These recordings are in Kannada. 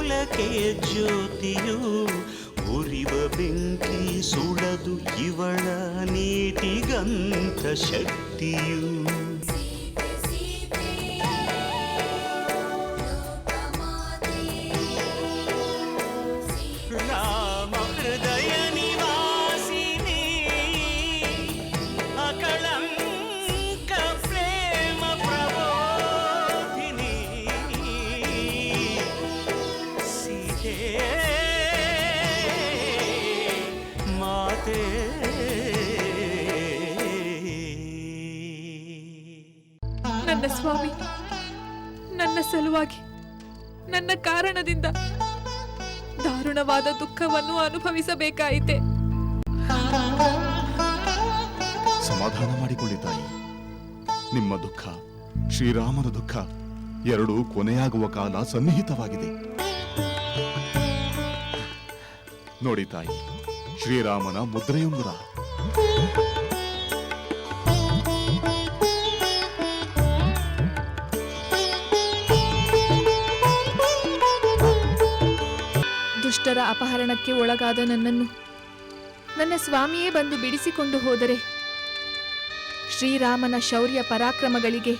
ಸೂರ್ಯ ಕುಲಕ್ಕೆ ಜ್ಯೋತಿಯು ಉರಿವ ಬೆಂಕಿ ಸುಡದು ಇವಳ ನೀತಿಗಂಥ ಶಕ್ತಿಯು ಸಲುವಾಗಿ ನನ್ನ ಕಾರಣದಿಂದ ದಾರುಣವಾದ ದುಃಖವನ್ನು ಅನುಭವಿಸಬೇಕಾಯಿತೆ. ಸಮಾಧಾನ ಮಾಡಿಕೊಳ್ಳಿ ತಾಯಿ. ನಿಮ್ಮ ದುಃಖ, ಶ್ರೀರಾಮನ ದುಃಖ ಎರಡೂ ಕೊನೆಯಾಗುವ ಕಾಲ ಸನ್ನಿಹಿತವಾಗಿದೆ. ನೋಡಿ ತಾಯಿ, ಶ್ರೀರಾಮನ ಮುದ್ರೆಯುಂಗುರ ದುಷ್ಟರ ಅಪಹರಣಕ್ಕೆ ಒಳಗಾದ ನನ್ನನ್ನು ನನ್ನ ಸ್ವಾಮಿಯೇ ಬಂದು ಬಿಡಿಸಿಕೊಂಡು ಹೋದರೆ ಶ್ರೀರಾಮನ ಶೌರ್ಯ ಪರಾಕ್ರಮಗಳಿಗೆ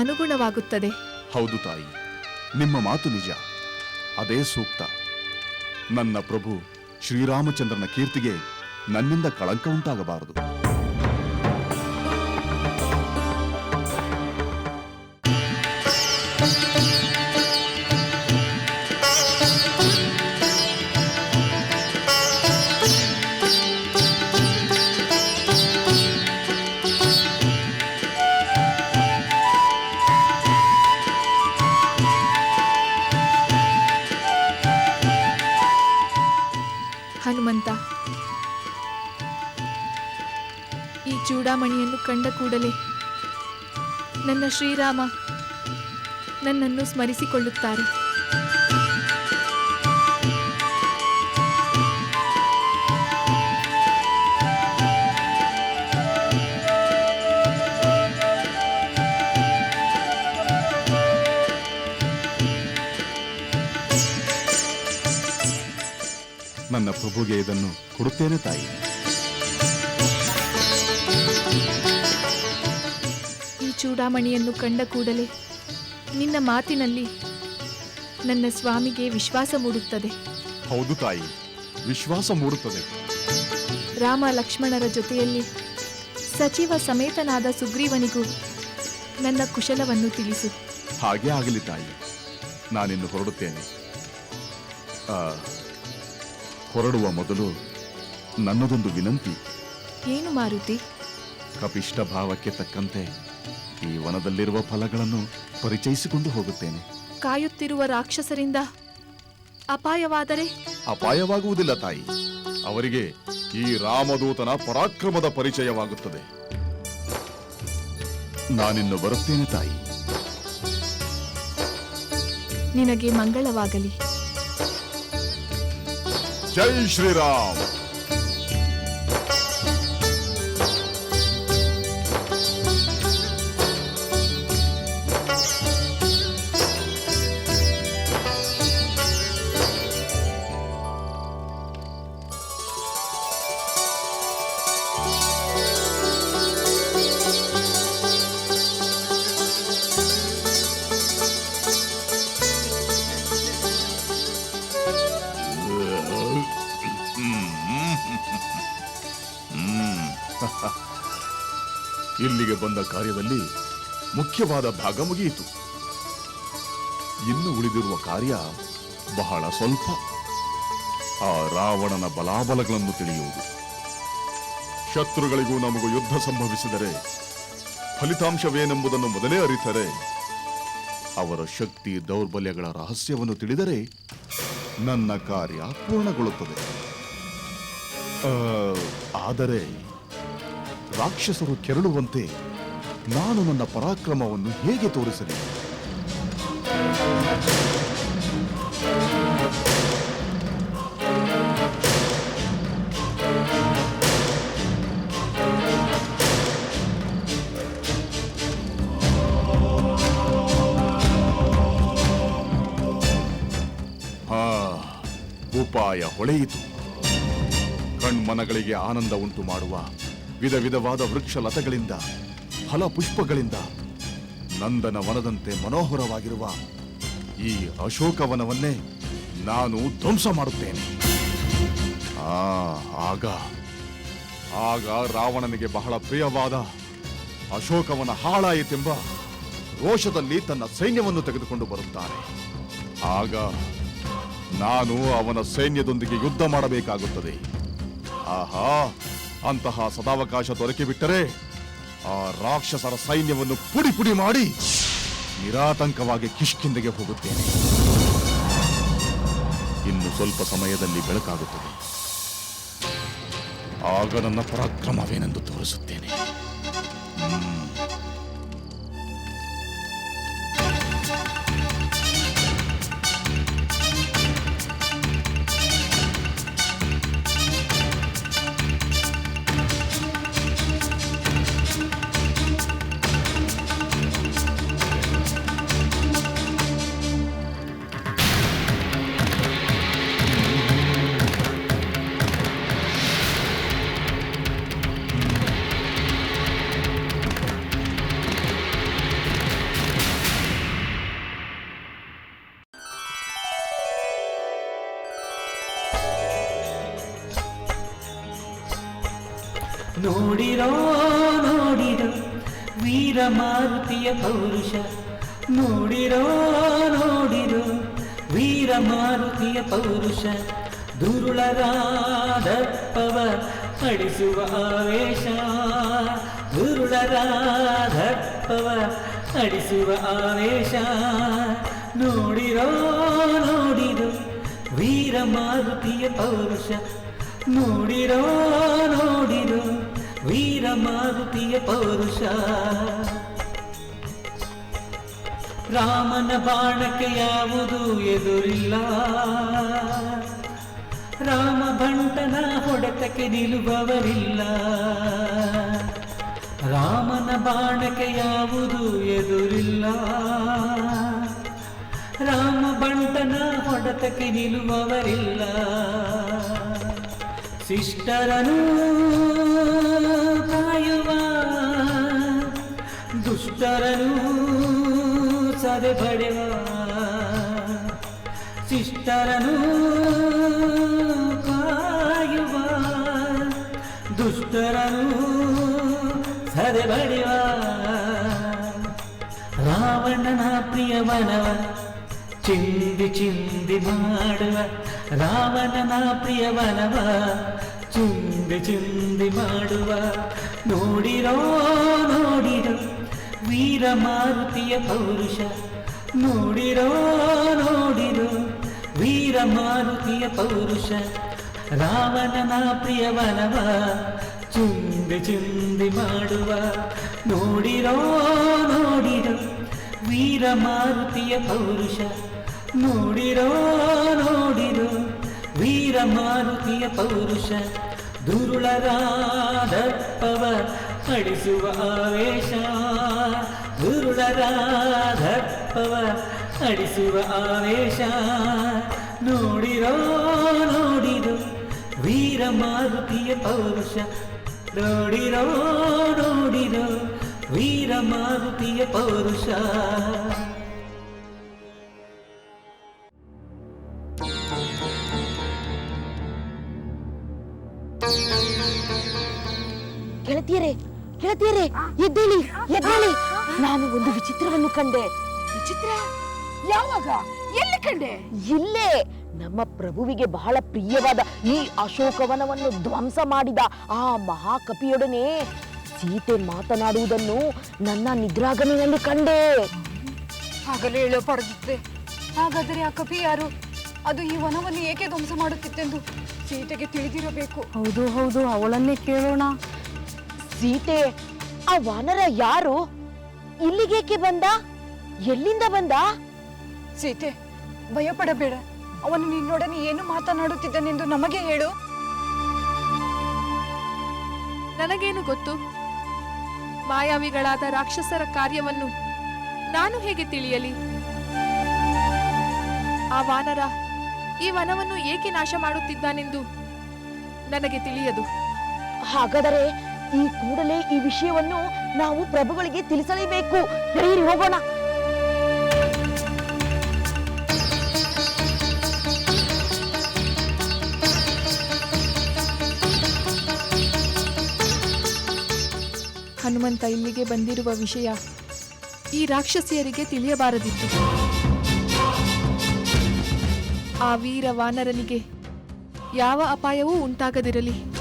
ಅನುಗುಣವಾಗುತ್ತದೆ. ಹೌದು ತಾಯಿ, ನಿಮ್ಮ ಮಾತು ನಿಜ. ಅದೇ ಸೂಕ್ತ. ನನ್ನ ಪ್ರಭು ಶ್ರೀರಾಮಚಂದ್ರನ ಕೀರ್ತಿಗೆ ನನ್ನಿಂದ ಕಳಂಕ ಉಂಟಾಗಬಾರದು. ಕೂಡಲೇ. ನನ್ನ ಶ್ರೀರಾಮ ನನ್ನನ್ನು ಸ್ಮರಿಸಿಕೊಳ್ಳುತ್ತಾರೆ. ನನ್ನ ಪ್ರಭುಗೆ ಇದನ್ನು ಕೊಡುತ್ತೇನೆ ತಾಯಿ. ಚೂಡಾಮಣಿಯನ್ನು ಕಂಡ ಕೂಡಲೇ ನಿನ್ನ ಮಾತಿನಲ್ಲಿ ನನ್ನ ಸ್ವಾಮಿಗೆ ವಿಶ್ವಾಸ ಮೂಡುತ್ತದೆ. ಹೌದು ತಾಯಿ ವಿಶ್ವಾಸ ಮೂಡುತ್ತದೆ. ರಾಮ ಲಕ್ಷ್ಮಣರ ಜೊತೆಯಲ್ಲಿ ಸಚಿವ ಸಮೇತನಾದ ಸುಗ್ರೀವನಿಗೂ ನನ್ನ ಕುಶಲವನ್ನು ತಿಳಿಸು. ಹಾಗೆ ಆಗಲಿ ತಾಯಿ ನಾನಿನ್ನು ಹೊರಡುತ್ತೇನೆ. ಆ, ಹೊರಡುವ ಮೊದಲು ನನ್ನದೊಂದು ವಿನಂತಿ. ಏನು ಮಾರುತಿ? ಕಪಿಷ್ಟ ಭಾವಕ್ಕೆ ತಕ್ಕಂತೆ ಈ ವನದಲ್ಲಿರುವ ಫಲಗಳನ್ನು ಪರಿಚಯಿಸಿಕೊಂಡು ಹೋಗುತ್ತೇನೆ. ಕಾಯುತ್ತಿರುವ ರಾಕ್ಷಸರಿಂದ ಅಪಾಯವಾದರೆ? ಅಪಾಯವಾಗುವುದಿಲ್ಲ ತಾಯಿ. ಅವರಿಗೆ ಈ ರಾಮದೂತನ ಪರಾಕ್ರಮದ ಪರಿಚಯವಾಗುತ್ತದೆ. ನಾನಿನ್ನು ಬರುತ್ತೇನೆ ತಾಯಿ. ನಿನಗೆ ಮಂಗಳವಾಗಲಿ. ಜೈ ಶ್ರೀರಾಮ್. ಬಂದ ಕಾರ್ಯದಲ್ಲಿ ಮುಖ್ಯವಾದ ಭಾಗ ಮುಗಿಯಿತು. ಇನ್ನು ಉಳಿದಿರುವ ಕಾರ್ಯ ಬಹಳ ಸ್ವಲ್ಪ. ಆ ರಾವಣನ ಬಲಾಬಲಗಳನ್ನು ತಿಳಿಯುವುದು. ಶತ್ರುಗಳಿಗೂ ನಮಗೂ ಯುದ್ಧ ಸಂಭವಿಸಿದರೆ ಫಲಿತಾಂಶವೇನೆಂಬುದನ್ನು ಮೊದಲೇ ಅರಿತರೆ. ಅವರ ಶಕ್ತಿ ದೌರ್ಬಲ್ಯಗಳ ರಹಸ್ಯವನ್ನು ತಿಳಿದರೆ ನನ್ನ ಕಾರ್ಯ ಪೂರ್ಣಗೊಳ್ಳುತ್ತದೆ. ಆದರೆ ರಾಕ್ಷಸರು ಕೆರಳುವಂತೆ ನಾನು ನನ್ನ ಪರಾಕ್ರಮವನ್ನು ಹೇಗೆ ತೋರಿಸಲಿ? ಉಪಾಯ ಹೊಳೆಯಿತು. ಕಣ್ಮನಗಳಿಗೆ ಆನಂದ ಉಂಟು ಮಾಡುವ ವಿಧ ವಿಧವಾದ ವೃಕ್ಷ ಲತೆಗಳಿಂದ ಫಲ ಪುಷ್ಪಗಳಿಂದ ನಂದನ ವನದಂತೆ ಮನೋಹರವಾಗಿರುವ ಈ ಅಶೋಕವನವನ್ನೇ ನಾನು ಧ್ವಂಸ ಮಾಡುತ್ತೇನೆ. ಆ, ಆಗ ಆಗ ರಾವಣನಿಗೆ ಬಹಳ ಪ್ರಿಯವಾದ ಅಶೋಕವನ ಹಾಳಾಯಿತೆಂಬ ರೋಷದಲ್ಲಿ ತನ್ನ ಸೈನ್ಯವನ್ನು ತೆಗೆದುಕೊಂಡು ಬರುತ್ತಾನೆ. ಆಗ ನಾನು ಅವನ ಸೈನ್ಯದೊಂದಿಗೆ ಯುದ್ಧ ಮಾಡಬೇಕಾಗುತ್ತದೆ. ಆಹಾ, ಅಂತಹ ಸದಾವಕಾಶ ದೊರಕಿ ಬಿಟ್ಟರೆ ಆ ರಾಕ್ಷಸರ ಸೈನ್ಯವನ್ನು ಪುಡಿ ಪುಡಿ ಮಾಡಿ ನಿರಾತಂಕವಾಗಿ ಕಿಷ್ಕಿಂದೆಗೆ ಹೋಗುತ್ತೇನೆ. ಇನ್ನು ಸ್ವಲ್ಪ ಸಮಯದಲ್ಲಿ ಬೆಳಕಾಗುತ್ತದೆ. ಆಗ ನನ್ನ ಪರಾಕ್ರಮವೇನೆಂದು ತೋರಿಸುತ್ತೇನೆ. ನೋಡಿರೋ ನೋಡಿರೋ ವೀರ ಮಾರುತಿಯ ಪೌರುಷ. ನೋಡಿರೋ ನೋಡಿರೋ ವೀರ ಮಾರುತಿಯ ಪೌರುಷ. ದುರುಳರಾದಪ್ಪವ ಅಳಿಸುವ ಆವೇಶ. ದುರುಳರಾದಪ್ಪವ ಅಳಿಸುವ ಆವೇಶ. ನೋಡಿರೋ ನೋಡಿರೋ ವೀರ ಮಾರುತಿಯ ಪೌರುಷ. ನೋಡಿರೋ ನೋಡಿರೋ ವೀರ ಮಾರುತಿಯ ಪೌರುಷ. ರಾಮನ ಬಾಣಕ್ಕೆ ಯಾವುದು ಎದುರಿಲ್ಲ. ರಾಮ ಬಂಟನ ಹೊಡೆತಕ್ಕೆ ನಿಲ್ಲುವವರಿಲ್ಲ. ರಾಮನ ಬಾಣಕ್ಕೆ ಯಾವುದು ಎದುರಿಲ್ಲ. ರಾಮ ಬಂಟನ ಹೊಡೆತಕ್ಕೆ ನಿಲ್ಲುವವರಿಲ್ಲ. ಶಿಷ್ಟರನು ದುಷ್ಟರನು ಸದೆ ಪಡೆವ ಶಿಷ್ಟರನು ಕಾಯುವ ದುಷ್ಟರನು ಸದೆ ಪಡೆವ ರಾವಣನ ಪ್ರಿಯವನವ ಚಿಂದಿ ಚಿಂದಿ ಮಾಡುವ ರಾವಣನ ಪ್ರಿಯವನವ ಚಿಂದಿ ಚಿಂದಿ ಮಾಡುವ ನೋಡಿರೋ ನೋಡಿರೋ ವೀರ ಮಾರುತಿಯ ಪೌರುಷ. ನೋಡಿರೋ ನೋಡಿರೋ, ವೀರ ಮಾರುತಿಯ ಪೌರುಷ. ರಾವಣನ ಪ್ರಿಯವನವ ಚುಂದಿ ಚುಂದಿ ಮಾಡುವ. ನೋಡಿರೋ ನೋಡಿರೋ, ವೀರ ಮಾರುತಿಯ ಪೌರುಷ. ನೋಡಿರೋ ನೋಡಿರೋ, ವೀರ ಮಾರುತಿಯ ಪೌರುಷ. ದುರುಳರಾದಪ್ಪವ ಅಡಿಸುವ ಆವೇಶ. ದುರುಳರಾದಪ್ಪವ ಅಡಿಸುವ ಆವೇಶ. ನೋಡಿರೋ ನೋಡಿರೋ ವೀರ ಮಾರುತಿಯ ಪೌರುಷ. ನೋಡಿರೋ ನೋಡಿರೋ ವೀರ ಮಾರುತಿಯ ಪೌರುಷ. ಎದ್ದೇಳಿ ಎದ್ದೇಳಿ. ನಾನು ಒಂದು ವಿಚಿತ್ರವನ್ನು ಕಂಡೆ. ವಿಚಿತ್ರ? ಯಾವಾಗ? ಎಲ್ಲಿ ಕಂಡೆ? ಇಲ್ಲೇ. ನಮ್ಮ ಪ್ರಭುವಿಗೆ ಬಹಳ ಪ್ರಿಯವಾದ ಈ ಅಶೋಕವನವನ್ನು ಧ್ವಂಸ ಮಾಡಿದ ಆ ಮಹಾಕಪಿಯೊಡನೆ ಸೀತೆ ಮಾತನಾಡುವುದನ್ನು ನನ್ನ ನಿದ್ರಾಗಮಿನಲ್ಲಿ ಕಂಡೆ. ಆಗಲೇ ಹೇಳೋ ಪಡೆದಿದ್ದೆ ಹಾಗಾದರೆ ಆ ಕಪಿ ಯಾರು? ಅದು ಈ ವನವನ್ನು ಏಕೆ ಧ್ವಂಸ ಮಾಡುತ್ತಿತ್ತೆಂದು ಸೀತೆಗೆ ತಿಳಿದಿರಬೇಕು. ಹೌದು ಹೌದು ಅವಳನ್ನೇ ಕೇಳೋಣ. ಸೀತೆ ಆ ವಾನರ ಯಾರು? ಇಲ್ಲಿಗೇಕೆ ಬಂದ? ಎಲ್ಲಿಂದ ಬಂದ? ಸೀತೆ ಭಯಪಡಬೇಡ. ಅವನು ನಿನ್ನೊಡನೆ ಏನು ಮಾತನಾಡುತ್ತಿದ್ದನೆಂದು ನಮಗೆ ಹೇಳು. ನನಗೇನು ಗೊತ್ತು? ಮಾಯಾವಿಗಳಾದ ರಾಕ್ಷಸರ ಕಾರ್ಯವನ್ನು ನಾನು ಹೇಗೆ ತಿಳಿಯಲಿ? ಆ ವಾನರ ಈ ವನವನ್ನು ಏಕೆ ನಾಶ ಮಾಡುತ್ತಿದ್ದಾನೆಂದು ನನಗೆ ತಿಳಿಯದು. ಹಾಗಾದರೆ ಈ ಕೂಡಲೇ ಈ ವಿಷಯವನ್ನು ನಾವು ಪ್ರಭುಗಳಿಗೆ ತಿಳಿಸಲೇಬೇಕು. ಧೈರ್ಯ ಹೋಗೋಣ. ಹನುಮಂತ ಇಲ್ಲಿಗೆ ಬಂದಿರುವ ವಿಷಯ ಈ ರಾಕ್ಷಸಿಯರಿಗೆ ತಿಳಿಯಬಾರದಿತ್ತು. ಆ ವೀರ ವಾನರನಿಗೆ ಯಾವ ಅಪಾಯವೂ ಉಂಟಾಗದಿರಲಿ.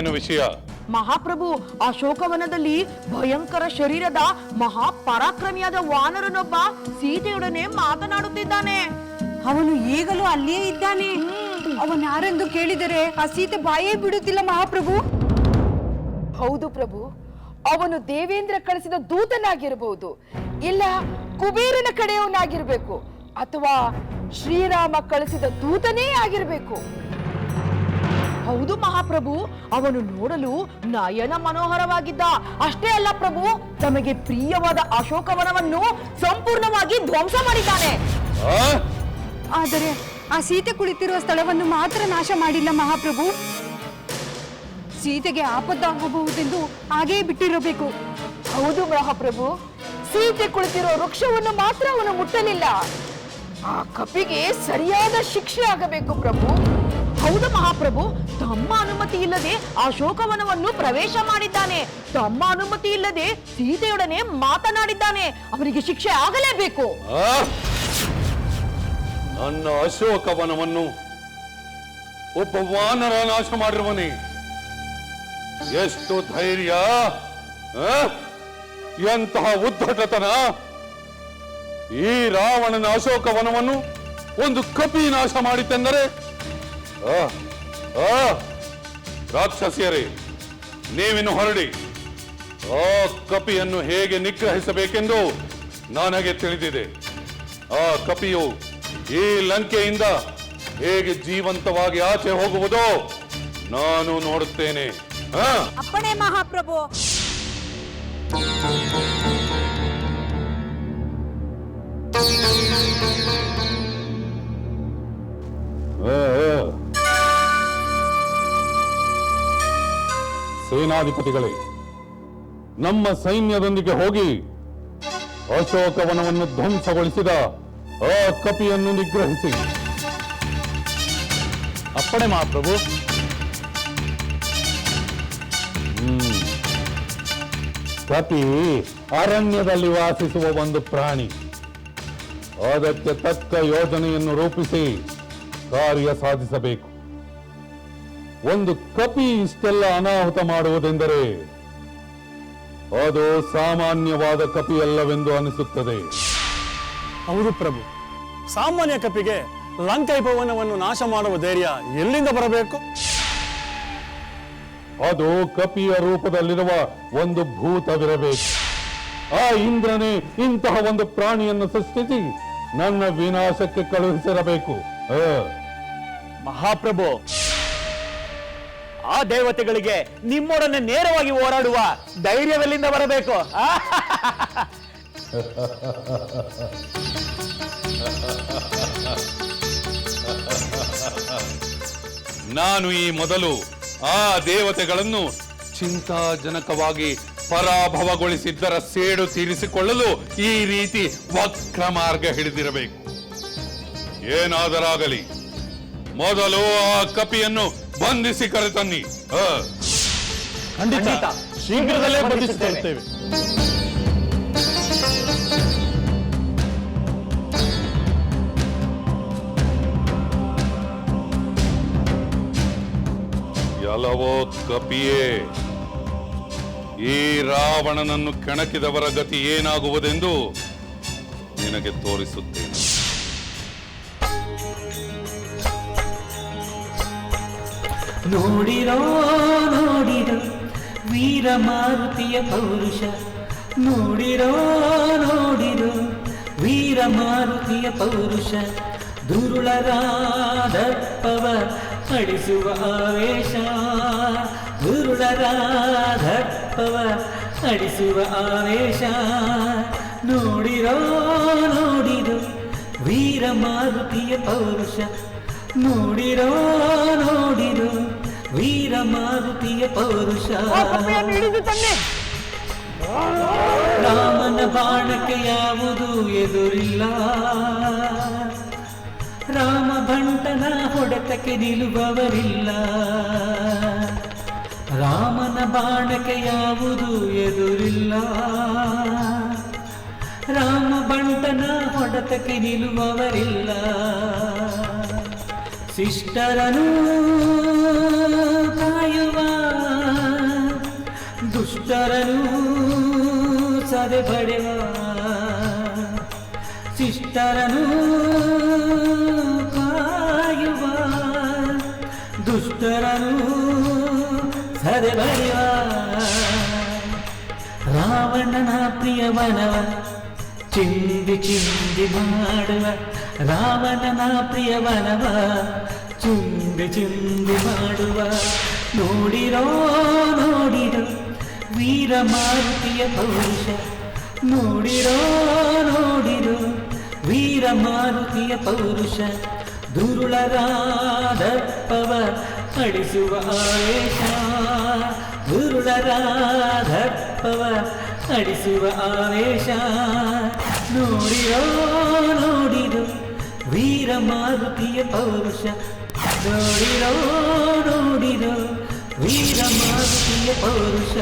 ಏನು ವಿಷಯ. ಮಹಾಪ್ರಭು ಅಶೋಕವನದಲ್ಲಿ ಭಯಂಕರ ಶರೀರದ ಮಹಾಪರಾಕ್ರಮಿಯಾದ ವಾನರನೊಬ್ಬ ಸೀತೆಯೊಡನೆ ಮಾತನಾಡುತ್ತಿದ್ದಾನೆ. ಅವನು ಈಗಲೂ ಅಲ್ಲಿಯೇ ಇದ್ದಾನೆ. ಅವನು ಯಾರೆಂದು ಕೇಳಿದರೆ ಆ ಸೀತೆ ಬಾಯೇ ಬಿಡುತ್ತಿಲ್ಲ ಮಹಾಪ್ರಭು. ಹೌದು ಪ್ರಭು ಅವನು ದೇವೇಂದ್ರ ಕಳಿಸಿದ ದೂತನಾಗಿರಬಹುದು. ಇಲ್ಲ ಕುಬೇರನ ಕಡೆಯವನಾಗಿರ್ಬೇಕು ಅಥವಾ ಶ್ರೀರಾಮ ಕಳಿಸಿದ ದೂತನೇ ಆಗಿರ್ಬೇಕು. ಹೌದು ಮಹಾಪ್ರಭು ಅವನು ನೋಡಲು ನಯನ ಮನೋಹರವಾಗಿದ್ದ. ಅಷ್ಟೇ ಅಲ್ಲ ಪ್ರಭು ತಮಗೆ ಪ್ರಿಯವಾದ ಅಶೋಕವನವನ್ನು ಸಂಪೂರ್ಣವಾಗಿ ಧ್ವಂಸ ಮಾಡಿದ್ದಾನೆ. ಆದರೆ ಆ ಸೀತೆ ಕುಳಿತಿರುವ ಸ್ಥಳವನ್ನು ಮಾತ್ರ ನಾಶ ಮಾಡಿಲ್ಲ ಮಹಾಪ್ರಭು. ಸೀತೆಗೆ ಆಪತ್ತಾಗಬಹುದೆಂದು ಹಾಗೇ ಬಿಟ್ಟಿರಬೇಕು. ಹೌದು ಮಹಾಪ್ರಭು ಸೀತೆ ಕುಳಿತಿರುವ ವೃಕ್ಷವನ್ನು ಮಾತ್ರ ಅವನು ಮುಟ್ಟಲಿಲ್ಲ. ಆ ಕಪಿಗೆ ಸರಿಯಾದ ಶಿಕ್ಷೆ ಆಗಬೇಕು ಪ್ರಭು. ಹೌದು ಮಹಾಪ್ರಭು ತಮ್ಮ ಅನುಮತಿ ಇಲ್ಲದೆ ಅಶೋಕವನವನ್ನು ಪ್ರವೇಶ ಮಾಡಿದ್ದಾನೆ. ತಮ್ಮ ಅನುಮತಿ ಇಲ್ಲದೆ ಸೀತೆಯೊಡನೆ ಮಾತನಾಡಿದ್ದಾನೆ. ಅವರಿಗೆ ಶಿಕ್ಷೆ ಆಗಲೇಬೇಕು. ಆ? ನನ್ನ ಅಶೋಕವನವನ್ನು ಒಬ್ಬ ವಾನರ ನಾಶ ಮಾಡಿರುವನೆ ಎಷ್ಟು ಧೈರ್ಯ ಆ? ಎಂತಹ ಉದ್ಧಟತನ. ಈ ರಾವಣನ ಅಶೋಕವನವನ್ನು ಒಂದು ಕಪಿ ನಾಶ ಮಾಡಿತೆಂದರೆ ಆ, ಆ, ರಾಕ್ಷಸಿಯರೇ ನೀವಿನ್ನು ಹೊರಡಿ. ಆ ಕಪಿಯನ್ನು ಹೇಗೆ ನಿಗ್ರಹಿಸಬೇಕೆಂದು ನನಗೆ ತಿಳಿದಿದೆ. ಆ ಕಪಿಯು ಈ ಲಂಕೆಯಿಂದ ಹೇಗೆ ಜೀವಂತವಾಗಿ ಆಚೆ ಹೋಗುವುದೋ ನಾನು ನೋಡುತ್ತೇನೆ? ಅಪ್ಪಣೆ ಮಹಾಪ್ರಭು. ಆ, ಸೇನಾಧಿಪತಿಗಳೇ, ನಮ್ಮ ಸೈನ್ಯದೊಂದಿಗೆ ಹೋಗಿ ಅಶೋಕವನವನ್ನು ಧ್ವಂಸಗೊಳಿಸಿದ ಆ ಕಪಿಯನ್ನು ನಿಗ್ರಹಿಸಿ. ಅಪ್ಪಣೆ ಮಹಾಪ್ರಭು ಕಪಿ ಅರಣ್ಯದಲ್ಲಿ ವಾಸಿಸುವ ಒಂದು ಪ್ರಾಣಿ. ಅದಕ್ಕೆ ತಕ್ಕ ಯೋಜನೆಯನ್ನು ರೂಪಿಸಿ ಕಾರ್ಯ ಸಾಧಿಸಬೇಕು. ಒಂದು ಕಪಿ ಇಷ್ಟೆಲ್ಲ ಅನಾಹುತ ಮಾಡುವುದೆಂದರೆ ಅದು ಸಾಮಾನ್ಯವಾದ ಕಪಿಯಲ್ಲವೆಂದು ಅನಿಸುತ್ತದೆ. ಹೌದು ಪ್ರಭು. ಸಾಮಾನ್ಯ ಕಪಿಗೆ ಲಂಕೈ ಭವನವನ್ನು ನಾಶ ಮಾಡುವ ಧೈರ್ಯ ಎಲ್ಲಿಂದ ಬರಬೇಕು? ಅದು ಕಪಿಯ ರೂಪದಲ್ಲಿರುವ ಒಂದು ಭೂತವಿರಬೇಕು. ಆ ಇಂದ್ರನೇ ಇಂತಹ ಒಂದು ಪ್ರಾಣಿಯನ್ನು ಸೃಷ್ಟಿಸಿ ನನ್ನ ವಿನಾಶಕ್ಕೆ ಕಳುಹಿಸಿರಬೇಕು. ಮಹಾಪ್ರಭು ಆ ದೇವತೆಗಳಿಗೆ ನಿಮ್ಮೊಡನೆ ನೇರವಾಗಿ ಹೋರಾಡುವ ಧೈರ್ಯವೆಲ್ಲಿಂದ ಬರಬೇಕು? ನಾನು ಈ ಮೊದಲು ಆ ದೇವತೆಗಳನ್ನು ಚಿಂತಾಜನಕವಾಗಿ ಪರಾಭವಗೊಳಿಸಿದ್ದರ ಸೇಡು ತೀರಿಸಿಕೊಳ್ಳಲು ಈ ರೀತಿ ವಕ್ರ ಮಾರ್ಗ ಹಿಡಿದಿರಬೇಕು. ಏನಾದರಾಗಲಿ, ಮೊದಲು ಆ ಕಪಿಯನ್ನು ಬಂಧಿಸಿ ಕರೆ ತನ್ನಿ ಖಂಡಿತ. ಶೀಘ್ರದಲ್ಲೇ ಬಂಧಿಸುತ್ತೇವೆ. ಯಲವೋತ್ ಕಪಿಯೇ ಈ ರಾವಣನನ್ನು ಕೆಣಕಿದವರ ಗತಿ ಏನಾಗುವುದೆಂದು ನಿನಗೆ ತೋರಿಸುತ್ತೇನೆ. ನೋಡಿರೋ ನೋಡಿರೋ. ವೀರ ಮಾರುತಿಯ ಪೌರುಷ. ನೋಡಿರೋ ನೋಡಿರೋ. ವೀರ ಮಾರುತಿಯ ಪೌರುಷ. ದುರುಳರಾದಪ್ಪವ ಅಡಿಸುವ ಆವೇಶ. ದುರುಳರಾದಪ್ಪವ ಅಡಿಸುವ ಆವೇಶ. ನೋಡಿರೋ ನೋಡಿರೋ. ವೀರ ಮಾರುತಿಯ ಪೌರುಷ. ನೋಡಿರೋ ನೋಡಿರೋ. ವೀರ ಮಾರುತಿಯ ಪೌರುಷ ರಾಮನ ಬಾಣಕ್ಕೆ ಯಾವುದು ಎದುರಿಲ್ಲ. ರಾಮ ಭಂಟನ ಹೊಡೆತಕ್ಕೆ ನಿಲ್ಲುವವರಿಲ್ಲ. ರಾಮನ ಬಾಣಕ್ಕೆ ಯಾವುದು ಎದುರಿಲ್ಲ. ರಾಮ ಬಂಟನ ಹೊಡೆತಕ್ಕೆ ನಿಲ್ಲುವವರಿಲ್ಲ. ಶಿಷ್ಟರನು ದುಷ್ಟರನು ಸದೆ ಪಡೆವ ಶಿಷ್ಟರನು ಕಾಯುವ ದುಷ್ಟರನು ಸದೆ ಬರೆಯುವ ರಾವಣನ ಪ್ರಿಯವನವ ಚಿಂದಿ ಚಿಂದಿ ಮಾಡುವ ರಾವಣನ ಪ್ರಿಯವನವ ಚಿಂದಿ ಚಿಂದಿ ಮಾಡುವ ನೋಡಿರೋ ನೋಡಿರೋ ವೀರ ಮಾರುತಿಯ ಪೌರುಷ ನೋಡಿರೋ ನೋಡಿರೋ, ವೀರ ಮಾರುತಿಯ ಪೌರುಷ. ದುರುಳರಾದಪ್ಪವ ಅಡಿಸುವ ಆವೇಶ. ದುರುಳರಾದಪ್ಪವ ಅಡಿಸುವ ಆವೇಶ. ನೋಡಿರೋ ನೋಡಿರೋ, ವೀರ ಮಾರುತಿಯ ಪೌರುಷ. ನೋಡಿರೋ ನೋಡಿರೋ ವೀರ ಮಾರುತಿಯ ಪೌರುಷ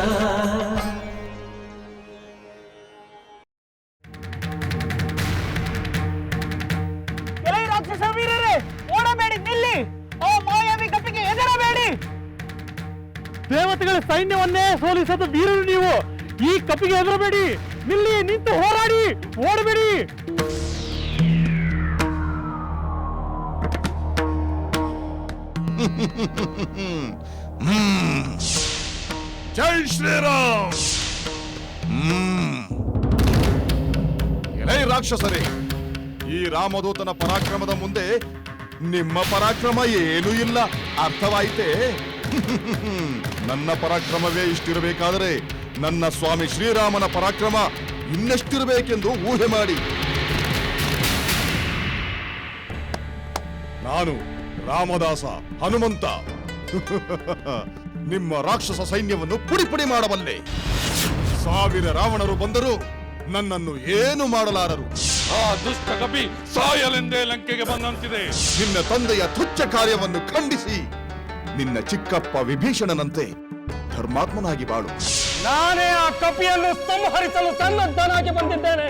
ಎಲೈ ರಾಕ್ಷಸ ವೀರರೇ? ಓಡಬೇಡಿ ನಿಲ್ಲಿ! ಆ ಮಾಯಾವಿ ಕಪಿಗೆ ಹೆದರಬೇಡಿ! ದೇವತೆಗಳ ಸೈನ್ಯವನ್ನೇ ಸೋಲಿಸದ ವೀರರು ನೀವು. ಈ ಕಪಿಗೆ ಹೆದರಬೇಡಿ. ನಿಲ್ಲಿ ನಿಂತು ಹೋರಾಡಿ ಓಡಬೇಡಿ. ಜೈ ಶ್ರೀರಾಮ್. ಎಲೈ ರಾಕ್ಷಸರೇ, ಈ ರಾಮದೂತನ ಪರಾಕ್ರಮದ ಮುಂದೆ ನಿಮ್ಮ ಪರಾಕ್ರಮ ಏನೂ ಇಲ್ಲ. ಅರ್ಥವಾಯಿತೇ? ನನ್ನ ಪರಾಕ್ರಮವೇ ಇಷ್ಟಿರಬೇಕಾದರೆ ನನ್ನ ಸ್ವಾಮಿ ಶ್ರೀರಾಮನ ಪರಾಕ್ರಮ ಇನ್ನಷ್ಟಿರಬೇಕೆಂದು ಊಹೆ ಮಾಡಿ. ನಾನು ರಾಮದಾಸ ಹನುಮಂತ. ನಿಮ್ಮ ರಾಕ್ಷಸ ಸೈನ್ಯವನ್ನು ಪುಡಿ ಪುಡಿ ಮಾಡಬಲ್ಲೆ. ಸಾವಿರ ರಾವಣರು ಬಂದರೂ ನನ್ನನ್ನು ಏನು ಮಾಡಲಾರರು? ಆ ದುಷ್ಟ ಕಪಿ ಸಾಯಲೆಂದೇ ಲಂಕೆಗೆ ಬಂದಂತಿದೆ. ನಿನ್ನ ತಂದೆಯ ತುಚ್ಛ ಕಾರ್ಯವನ್ನು ಖಂಡಿಸಿ. ನಿನ್ನ ಚಿಕ್ಕಪ್ಪ ವಿಭೀಷಣನಂತೆ ಧರ್ಮಾತ್ಮನಾಗಿ ಬಾಳು. ನಾನೇ ಆ ಕಪಿಯನ್ನು ಸಂಹರಿಸಲು ಸನ್ನದ್ಧನಾಗಿ ಬಂದಿದ್ದೇನೆ.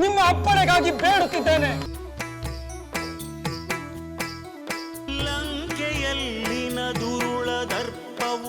ನಿಮ್ಮ ಅಪ್ಪಣೆಗಾಗಿ ಬೇಡುತ್ತಿದ್ದೇನೆ.